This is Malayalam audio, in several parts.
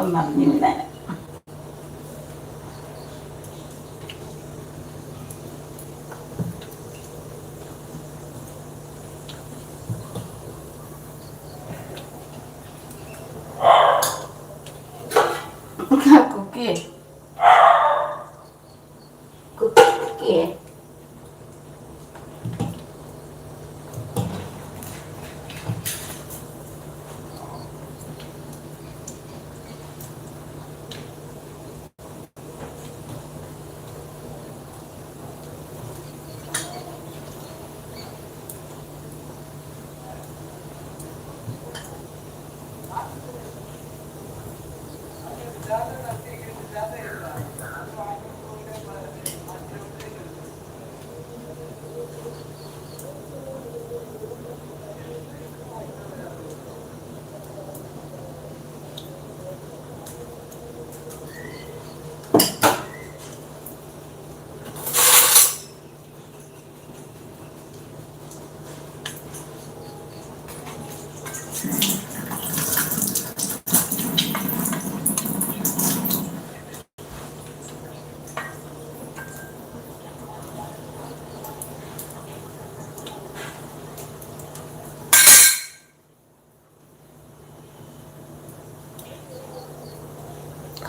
യ്യോ, ഇപ്പം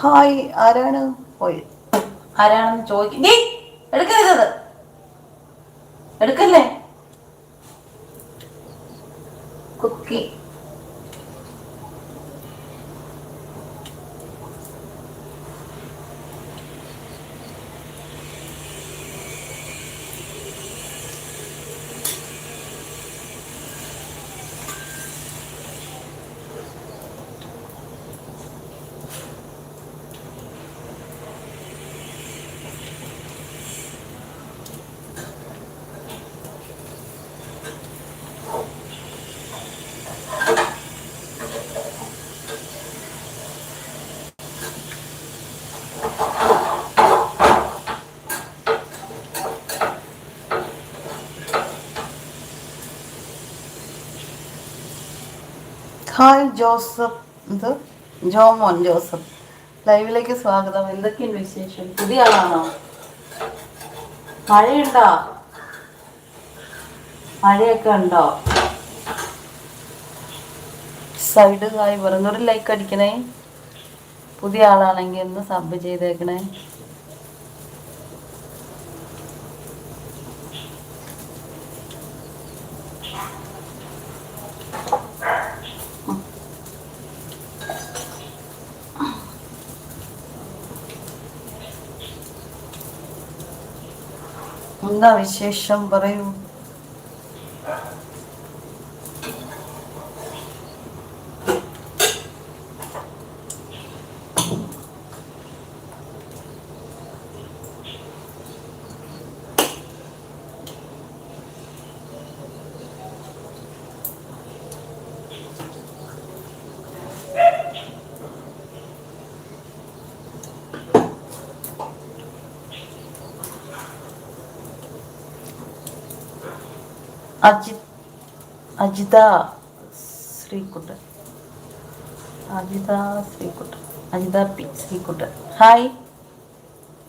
ഹായ് ആരാണ്? പോയി. ആരാണെന്ന് ചോദിക്കും. എടുക്കരുത് എടുക്കല്ലേ കുക്കി ഹായ് ജോസഫ്. എന്ത് ജോമോൻ ജോസഫ്. ലൈവിലേക്ക് സ്വാഗതം. എന്തൊക്കെയുണ്ട് വിശേഷം? പുതിയ ആളാണോ? മഴയുണ്ടോ? മഴയൊക്കെ ഉണ്ടോ? Side hi. വെറുതെ ലൈക്ക് അടിക്കണേ. പുതിയ ആളാണെങ്കിൽ ഒന്ന് സബ് ചെയ്തേക്കണേ. എന്താ വിശേഷം പറയൂ? അജിത് അജിത ശ്രീകുട്ടൻ. അജിത ശ്രീകുട്ടൻ. അജിത പി ശ്രീകുട്ടൻ. ഹായ്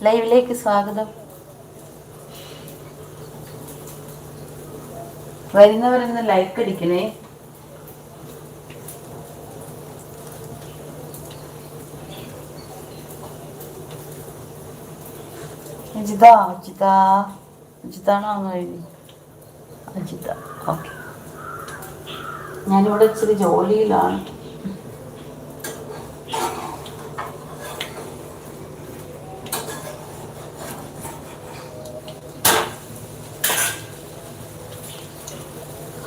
ലൈവിലേക്ക് സ്വാഗതം. വരുന്നവരൊന്ന് ലൈക്ക് അടിക്കണേ. അജിത അജിത. അജിതാണോ എഴുതി? അജിത. ഓക്കെ. ഞാനിവിടെ ഇച്ചിരി ജോലിയിലാണ്.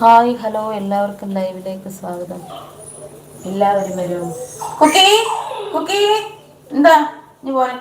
ഹായ് ഹലോ എല്ലാവർക്കും ലൈവിലേക്ക് സ്വാഗതം. എല്ലാവരും വരും. കുക്കി കുക്കി എന്താ? നീ പോലെ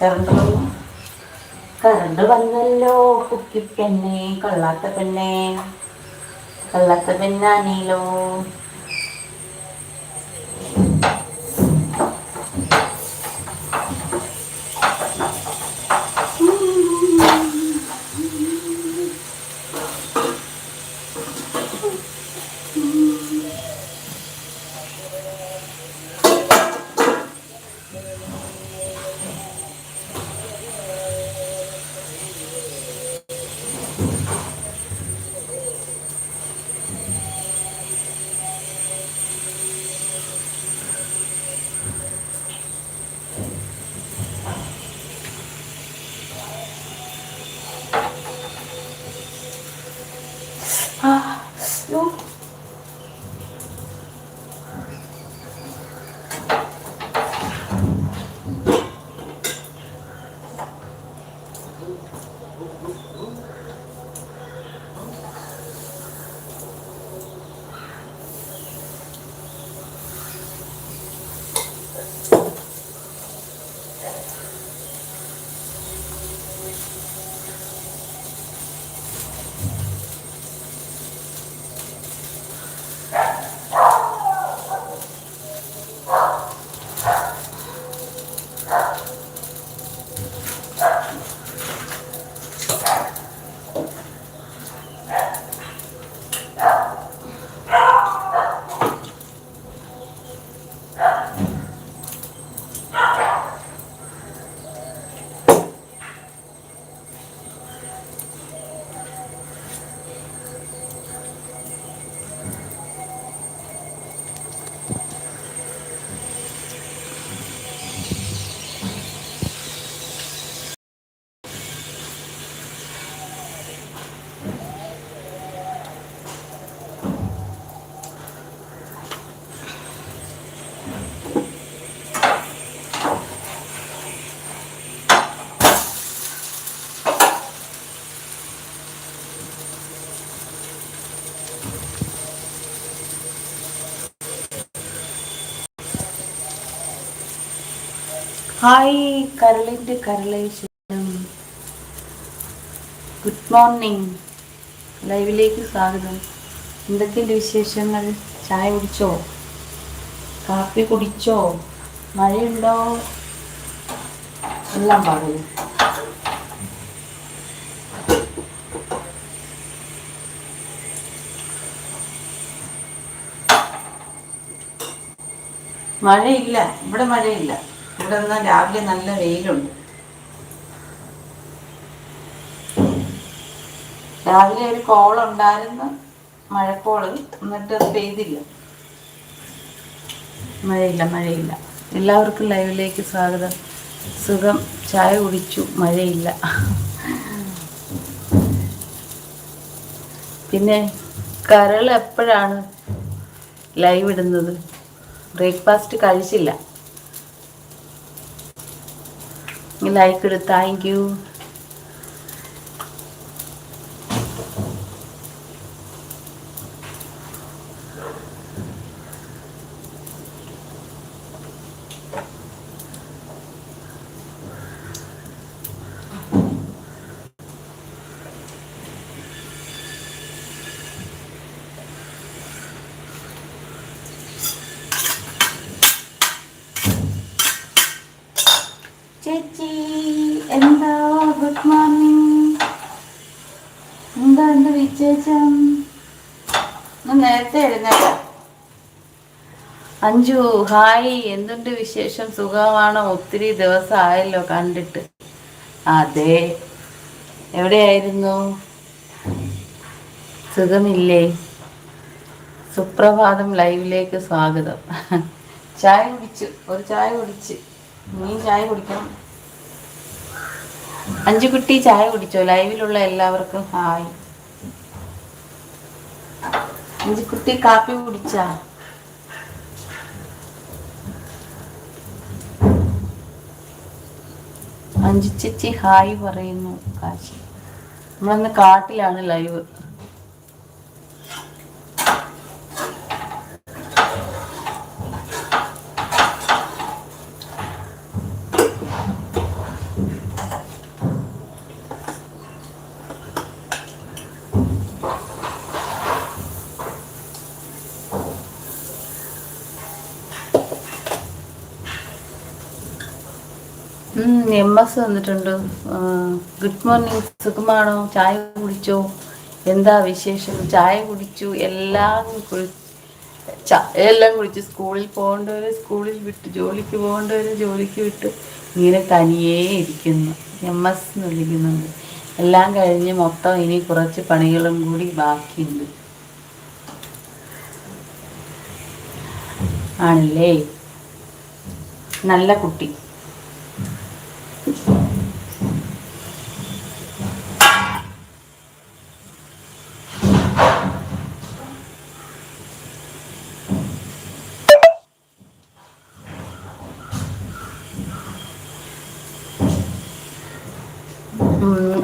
കറണ്ട് വന്നു കറണ്ട് വന്നല്ലോ കുക്കിപ്പെണ്ണെ കള്ളാത്ത പെണ്ണെ. കള്ളാത്ത പെണ്ണാണീലോ ഹായ് കരളിന്റെ കരളേശ്വരം ഗുഡ് മോർണിംഗ് ലൈവിലേക്ക് സ്വാഗതം. എന്തൊക്കെയുണ്ട് വിശേഷങ്ങൾ? ചായ കുടിച്ചോ? കാപ്പി കുടിച്ചോ? മഴയുണ്ടോ? എല്ലാം പറയൂ മഴയില്ല ഇവിടെ മഴയില്ല. ഇവിടെ എന്നാൽ രാവിലെ നല്ല വെയിലുണ്ട്. രാവിലെ ഒരു കോൾ ഉണ്ടായിരുന്നു മഴക്കോൾ എന്നിട്ട് അത് പെയ്തില്ല. മഴയില്ല മഴയില്ല. എല്ലാവർക്കും ലൈവിലേക്ക് സ്വാഗതം. സുഖം ചായ കുടിച്ചു മഴയില്ല. പിന്നെ കരൾ എപ്പോഴാണ് ലൈവ് ഇടുന്നത്? ബ്രേക്ക്ഫാസ്റ്റ് കഴിച്ചില്ല. ലൈക്ക് ഇട് താങ്ക് യു ചേച്ചി എന്താ ഗുഡ് മോർണിംഗ്? എന്താ എന്ത് വിശേഷം? നേരത്തെ എഴുന്നേറ്റ അഞ്ജു ഹായ്. എന്തുണ്ട് വിശേഷം? സുഖമാണോ? ഒത്തിരി ദിവസം ആയല്ലോ കണ്ടിട്ട്. അതെ. എവിടെയായിരുന്നു? സുഖമില്ലേ? സുപ്രഭാതം ലൈവിലേക്ക് സ്വാഗതം. ചായ കുടിച്ചു. ഒരു ചായ കുടിച്ച്. നീ ചായ കുടിക്കണം. അഞ്ചു കുട്ടി ചായ കുടിച്ചോ? ലൈവിലുള്ള എല്ലാവർക്കും ഹായ്. അഞ്ചു കുട്ടി കാപ്പി കുടിച്ചാ? അഞ്ചു ചേച്ചി ഹായ് പറയുന്നു. കാശി. നമ്മളന്ന് കാട്ടിലാണ് ലൈവ് എം എസ് വന്നിട്ടുണ്ട്. ഗുഡ് മോർണിംഗ് സുഖമാണോ? ചായ കുടിച്ചോ? എന്താ വിശേഷം? ചായ കുടിച്ചു എല്ലാം എല്ലാം കുടിച്ചു സ്കൂളിൽ പോകേണ്ടവര് സ്കൂളിൽ വിട്ട് ജോലിക്ക് പോകേണ്ടവര് ജോലിക്ക് വിട്ട് ഇങ്ങനെ തനിയേ ഇരിക്കുന്നു. എം എസ് എന്ന് വിളിക്കുന്നുണ്ട്. എല്ലാം കഴിഞ്ഞ് മൊത്തം ഇനി കുറച്ച് പണികളും കൂടി ബാക്കിയുണ്ട്. ആണല്ലേ? നല്ല കുട്ടി.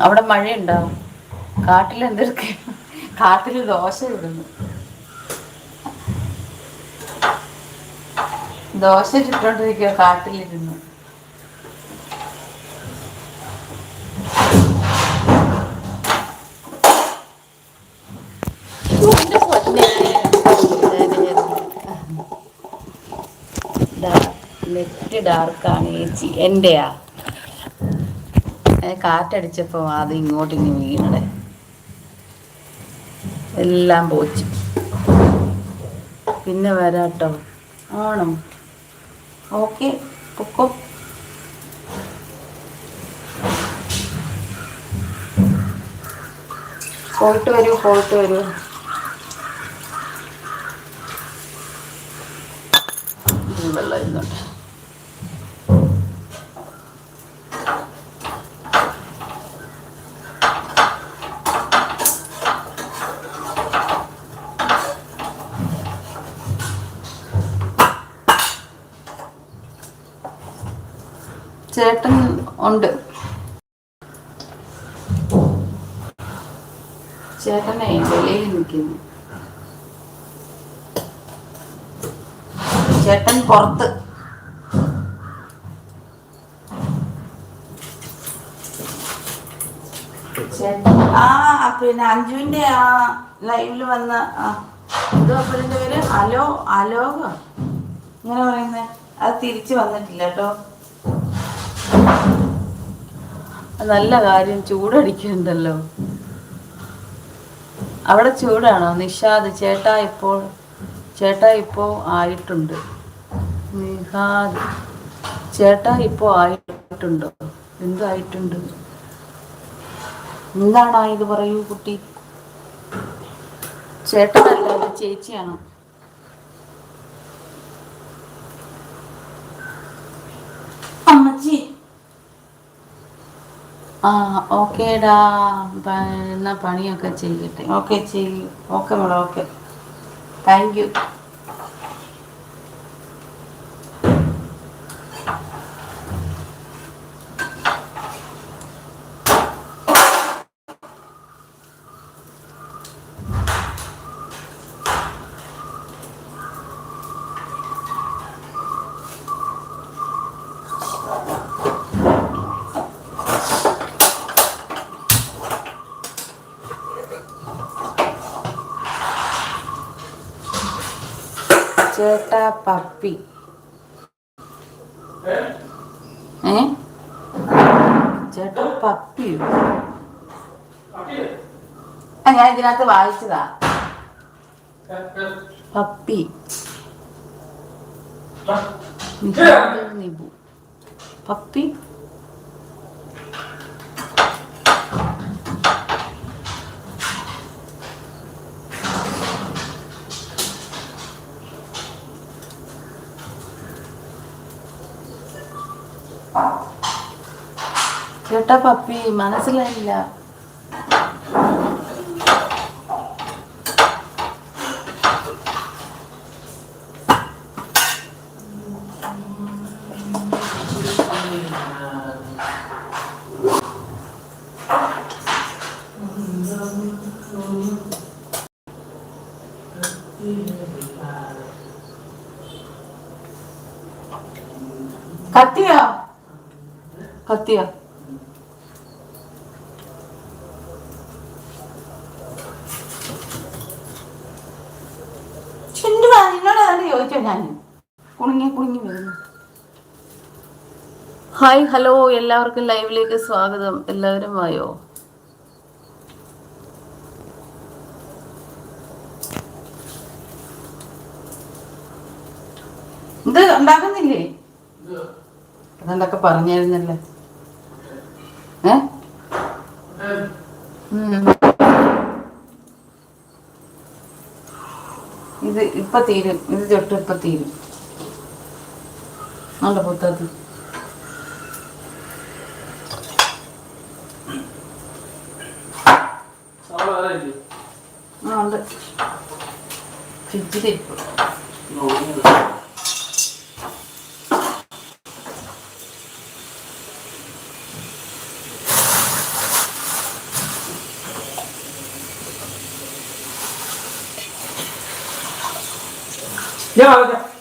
അവിടെ മഴയുണ്ടാവും. കാട്ടിൽ എന്തൊക്കെ കാട്ടിൽ ദോശ ഇടുന്നു. ദോശ ചുട്ടോണ്ടിരിക്കുക കാട്ടിലിരുന്നു. നെറ്റ് ഡാർക്കാണ് ചേച്ചി എന്റെയാ? ഏ, കാറ്റടിച്ചപ്പോ അത് ഇങ്ങോട്ട് ഇങ്ങ് വീണടെ. എല്ലാം പോച്ചു. പിന്നെ വരാട്ടോ. ഓണം ഓക്കെ പൊക്കോ. പോയിട്ട് വരൂ പോയിട്ട് വരൂ. ചേട്ടൻ ഉണ്ട്. ചേട്ടനെ വെളിയിൽ നിൽക്കുന്നു. ചേട്ടൻ പുറത്ത്. ആ പിന്നെ അഞ്ജുവിന്റെ ആ ലൈവിൽ വന്ന എന്തോ പേര്? അലോ അലോക ഇങ്ങനെ പറയുന്നേ. അത് തിരിച്ചു വന്നിട്ടില്ല കേട്ടോ. നല്ല കാര്യം ചൂടടിക്കുന്നുണ്ടല്ലോ. അവിടെ ചൂടാണോ? നിഷാദ് ചേട്ടാ ഇപ്പോൾ ചേട്ടാ ഇപ്പോ ആയിട്ടുണ്ട്. നിഹാദ് ചേട്ടാ ഇപ്പോ ആയിട്ടുണ്ടോ? എന്തായിട്ടുണ്ട് എന്താണ് ഇത് പറയൂ കുട്ടി. ചേട്ടനല്ല ചേച്ചിയാണോ? ആ ഓക്കേടാ. പ- എന്നാ പണിയൊക്കെ ചെയ്യട്ടെ. ഓക്കെ ചെയ്യൂ. ഓക്കെ മോളെ ഓക്കെ. Thank you. ചേട്ടാ പപ്പി. ഏ? ചേട്ടാ പപ്പിയോ? ആ, ഞാൻ ഇതിനകത്ത് വായിച്ചതാ. പപ്പി. നിബു. പപ്പി. ചേട്ടാ പപ്പി മനസ്സിലായില്ല. കത്തിയോ? കത്തിയോ? ഹായ് ഹലോ എല്ലാവർക്കും ലൈവിലേക്ക് സ്വാഗതം. എല്ലാവരും വായോ? ഇത് ഉണ്ടാക്കുന്നില്ലേ? അതെന്തൊക്കെ പറഞ്ഞായിരുന്നല്ലേ. ഇത് ഇപ്പൊ തീരും. ഇത് തൊട്ട് ഇപ്പൊ തീരും. നല്ല പുത്തത് ഞാൻ പറയാം.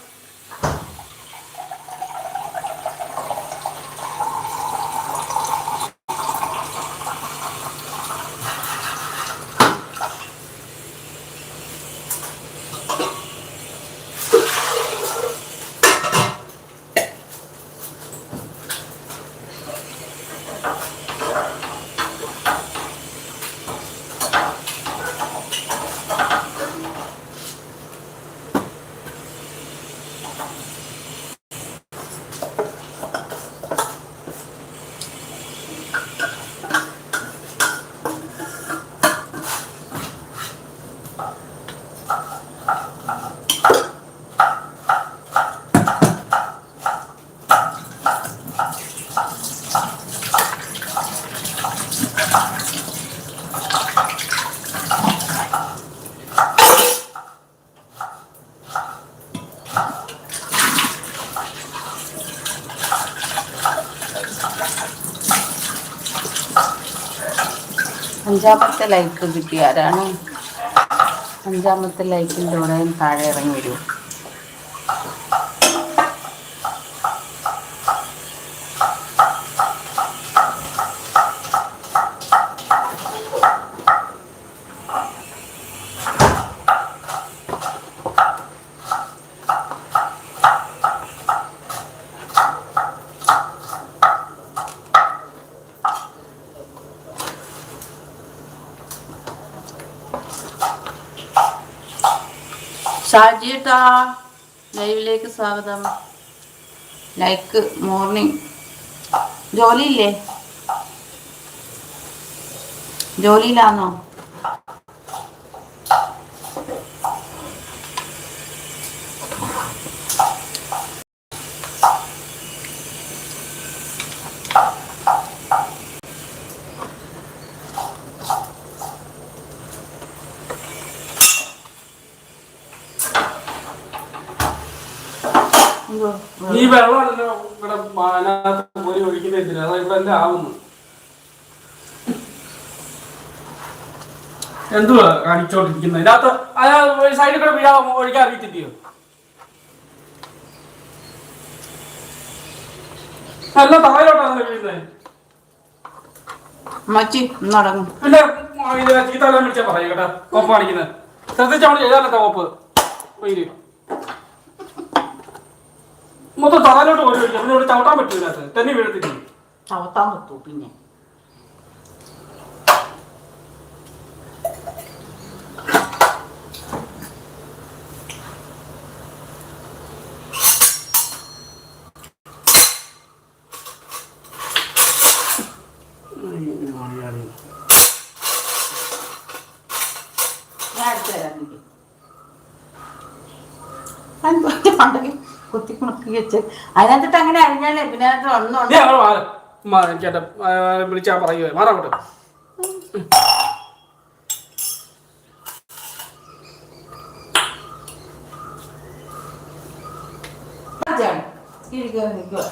അഞ്ചാമത്തെ ലൈക്ക് കിട്ടിയ ആരാണ്? അഞ്ചാമത്തെ ലൈക്കിന്റെ കൂടെ താഴെ ഇറങ്ങി വരൂ. ഷാജിയേട്ടാ ലൈവിലേക്ക് സ്വാഗതം. Like morning. ജോലിയില്ലേ? ജോലിയിലാണോ എന്തോ? ഈ വെള്ളമല്ലോ ഇവിടെ അതിനകത്ത് പോയി ഒഴിക്കുന്ന എന്തിനാ അതാ ഇവിടെ എല്ലാം ആവുന്നു എന്തുവാ കാണിച്ചോണ്ടിരിക്കുന്നത് ഇതിനകത്ത് അയാൾ സൈഡിൽ കൂടെ വീഴാ ഒഴിക്കാൻ അറിയത്തില്ലയോ? അല്ല താഴോട്ടാണ് വീഴുന്നത് മച്ചി നടങ്ങും പിന്നെ ഇത് ചീത്തവെല്ലാം വിളിച്ചാ പറയും കേട്ടോ. കോപ്പ് കാണിക്കുന്നത് ശ്രദ്ധിച്ചോണ്ട് ചെയ്താലത്തെ കോപ്പ് വെയിൽ മൊത്തം താഴോട്ട് ഓടി ഒഴിക്കാം പിന്നെ ഇവിടെ ചവിട്ടാൻ പറ്റൂല തന്നെ വീഴത്തില്ല? ചവിട്ടാൻ പറ്റൂ പിന്നെ. അത് പണ്ടൊക്കെ കുത്തി വെച്ച് അതിനകത്തിട്ട് അങ്ങനെ അരിഞ്ഞാലേ പിന്നെ അതിനകത്ത് ഒന്നുണ്ട് ആ, വിളിച്ചാ പറയുവേ മാറാങ്ങോട്ട് ഇരിക്കുക നിൽക്കുക.